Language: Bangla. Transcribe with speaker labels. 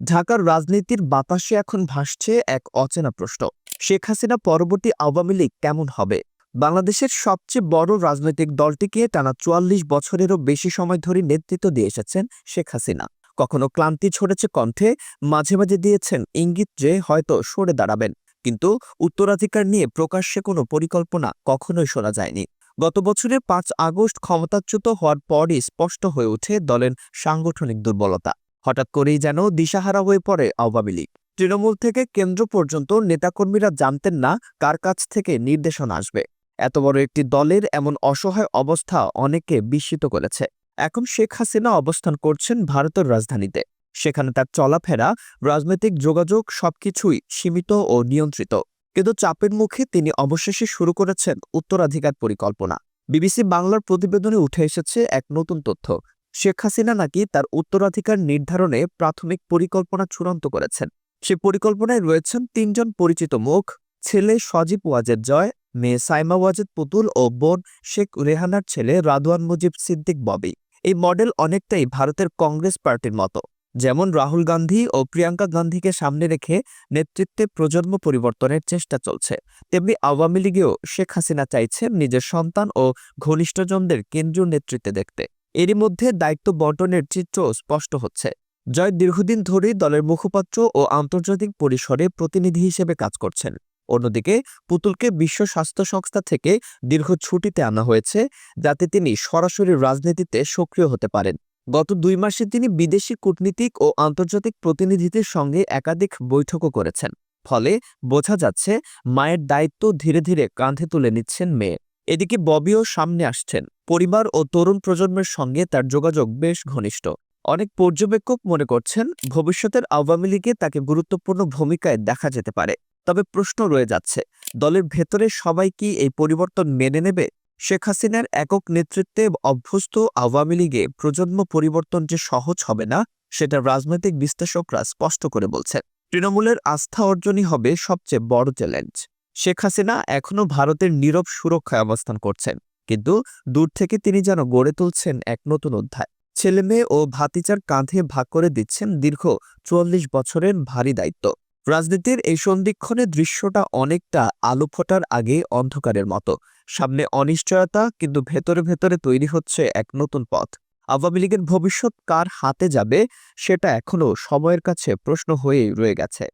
Speaker 1: ঢাকার রাজনীতির বাতাসে এখন ভাসছে এক অচেনা প্রশ্ন। শেখ হাসিনা পরবর্তী আওয়ামী লীগ কেমন হবে? বাংলাদেশের সবচেয়ে বড় রাজনৈতিক দলটিকে টানা চুয়াল্লিশ বছরেরও বেশি সময় ধরে নেতৃত্ব দিয়ে এসেছেন শেখ হাসিনা। কখনো ক্লান্তি ছড়েছে কণ্ঠে, মাঝে মাঝে দিয়েছেন ইঙ্গিত যে হয়তো সরে দাঁড়াবেন। কিন্তু উত্তরাধিকার নিয়ে প্রকাশ্যে কোনো পরিকল্পনা কখনোই শোনা যায়নি। গত বছরের পাঁচ আগস্ট ক্ষমতাচ্যুত হওয়ার পরই স্পষ্ট হয়ে ওঠে দলের সাংগঠনিক দুর্বলতা। হঠাৎ করেই যেন দিশাহারা হয়ে পড়ে আওয়ামী লীগ। তৃণমূল থেকে কেন্দ্র পর্যন্ত নেতাকর্মীরা জানতেন না কার কাছ থেকে নির্দেশনা আসবে। এত বড় একটি দলের এমন অসহায় অবস্থা অনেককে বিস্মিত করেছে। এখন শেখ হাসিনা অবস্থান করছেন ভারতের রাজধানীতে। সেখানে তার চলাফেরা, রাজনৈতিক যোগাযোগ সবকিছুই সীমিত ও নিয়ন্ত্রিত। কিন্তু চাপের মুখে তিনি অবশেষে শুরু করেছেন উত্তরাধিকার পরিকল্পনা। বিবিসি বাংলার প্রতিবেদনে উঠে এসেছে এক নতুন তথ্য। শেখ হাসিনা নাকি তার উত্তরাধিকার নির্ধারণে প্রাথমিক পরিকল্পনা চূড়ান্ত করেছেন। সে পরিকল্পনায় রয়েছেন তিনজন পরিচিত মুখ, ছেলে সজীব ওয়াজেদ জয়, মেয়ে সাইমা ওয়াজেদ পুতুল ও বোন শেখ রেহানার ছেলে রাদওয়ান মুজিব সিদ্দিক ববি। এই মডেল অনেকটাই ভারতের কংগ্রেস পার্টির মতো। যেমন রাহুল গান্ধী ও প্রিয়াঙ্কা গান্ধীকে সামনে রেখে নেতৃত্বে প্রজন্ম পরিবর্তনের চেষ্টা চলছে। তেমনি আওয়ামী লীগেও শেখ হাসিনা চাইছেন নিজের সন্তান ও ঘনিষ্ঠজনদের কেন্দ্রীয় নেতৃত্বে দেখতে। এরই মধ্যে দায়িত্ব বন্টনের চিত্র স্পষ্ট হচ্ছে। জয় দীর্ঘদিন ধরেই দলের মুখপাত্র ও আন্তর্জাতিক পরিসরে প্রতিনিধি হিসেবে কাজ করছেন। অন্যদিকে, পুতুলকে বিশ্ব স্বাস্থ্য সংস্থা থেকে দীর্ঘ ছুটিতে আনা হয়েছে, যাতে তিনি সরাসরি রাজনীতিতে সক্রিয় হতে পারেন। গত দুই মাসে তিনি বিদেশি কূটনীতিক ও আন্তর্জাতিক প্রতিনিধিদের সঙ্গে একাধিক বৈঠকও করেছেন। ফলে বোঝা যাচ্ছে, মায়ের দায়িত্ব ধীরে ধীরে কাঁধে তুলে নিচ্ছেন মেয়ে। এদিকে ববিও সামনে আসছেন। পরিবার ও তরুণ প্রজন্মের সঙ্গে তার যোগাযোগ বেশ ঘনিষ্ঠ। অনেক পর্যবেক্ষক মনে করছেন, ভবিষ্যতের আওয়ামী লীগে তাকে গুরুত্বপূর্ণ ভূমিকায় দেখা যেতে পারে। তবে প্রশ্ন রয়ে যাচ্ছে, দলের ভেতরে সবাই কি এই পরিবর্তন মেনে নেবে? শেখ হাসিনার একক নেতৃত্বে অভ্যস্ত আওয়ামী লীগে প্রজন্ম পরিবর্তন যে সহজ হবে না, সেটা রাজনৈতিক বিশ্লেষকরা স্পষ্ট করে বলছেন। তৃণমূলের আস্থা অর্জনই হবে সবচেয়ে বড় চ্যালেঞ্জ। শেখ হাসিনা এখনও ভারতের নীরব সুরক্ষায় অবস্থান করছেন। কিন্তু দূর থেকে তিনি যেন গড়ে তুলছেন এক নতুন অধ্যায়। ছেলেমেয়ে ও ভাতিচার কাঁধে ভাগ করে দিচ্ছেন দীর্ঘ চুয়াল্লিশ বছরের ভারী দায়িত্ব। রাজনীতির এই সন্ধিক্ষণে দৃশ্যটা অনেকটা আলো ফোটার আগে অন্ধকারের মতো। সামনে অনিশ্চয়তা, কিন্তু ভেতরে ভেতরে তৈরি হচ্ছে এক নতুন পথ। আওয়ামী লীগের ভবিষ্যৎ কার হাতে যাবে, সেটা এখনও সময়ের কাছে প্রশ্ন হয়েই রয়ে গেছে।